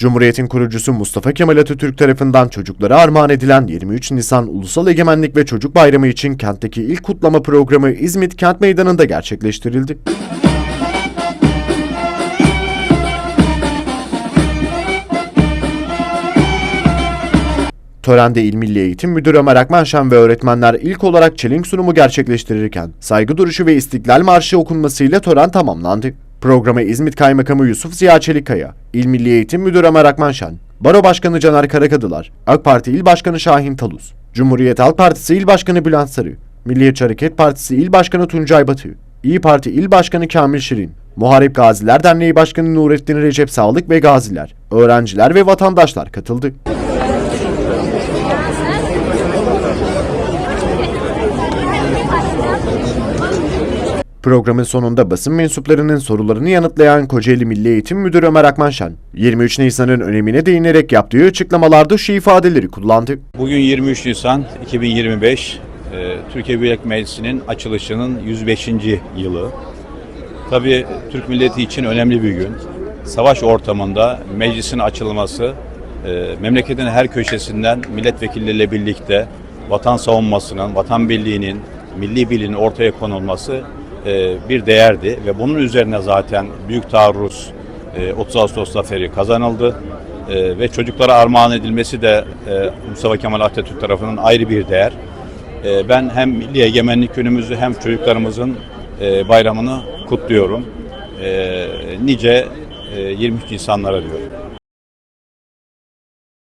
Cumhuriyetin kurucusu Mustafa Kemal Atatürk tarafından çocuklara armağan edilen 23 Nisan Ulusal Egemenlik ve Çocuk Bayramı için kentteki ilk kutlama programı İzmit Kent Meydanı'nda gerçekleştirildi. Törende İl Milli Eğitim Müdürü Ömer Akmanşan ve öğretmenler ilk olarak çelenk sunumu gerçekleştirirken saygı duruşu ve İstiklal Marşı okunmasıyla tören tamamlandı. Programı İzmit Kaymakamı Yusuf Ziya Çelikkaya, İl Milli Eğitim Müdürü Ömer Akmanşan, Baro Başkanı Caner Karakadılar, AK Parti İl Başkanı Şahin Talus, Cumhuriyet Halk Partisi İl Başkanı Bülent Sarı, Milliyetçi Hareket Partisi İl Başkanı Tuncay Batı, İyi Parti İl Başkanı Kamil Şirin, Muharip Gaziler Derneği Başkanı Nurettin Recep Sağlık ve gaziler, öğrenciler ve vatandaşlar katıldı. Programın sonunda basın mensuplarının sorularını yanıtlayan Kocaeli Milli Eğitim Müdürü Ömer Akmanşan, 23 Nisan'ın önemine değinerek yaptığı açıklamalarda şu ifadeleri kullandı. Bugün 23 Nisan 2025 e, Türkiye Büyük Meclisi'nin açılışının 105. yılı. Tabii Türk milleti için önemli bir gün. Savaş ortamında meclisin açılması, e, memleketin her köşesinden milletvekilleriyle birlikte vatan savunmasının, vatan birliğinin, milli birliğinin ortaya konulması e, bir değerdi ve bunun üzerine zaten Büyük Taarruz e, 30 Ağustos zaferi kazanıldı. Ee, ve çocuklara armağan edilmesi de e, Mustafa Kemal Atatürk tarafından ayrı bir değer. Ben hem milli egemenlik günümüzü hem çocuklarımızın e, bayramını kutluyorum. Nice e, 23 Nisanlara diyorum.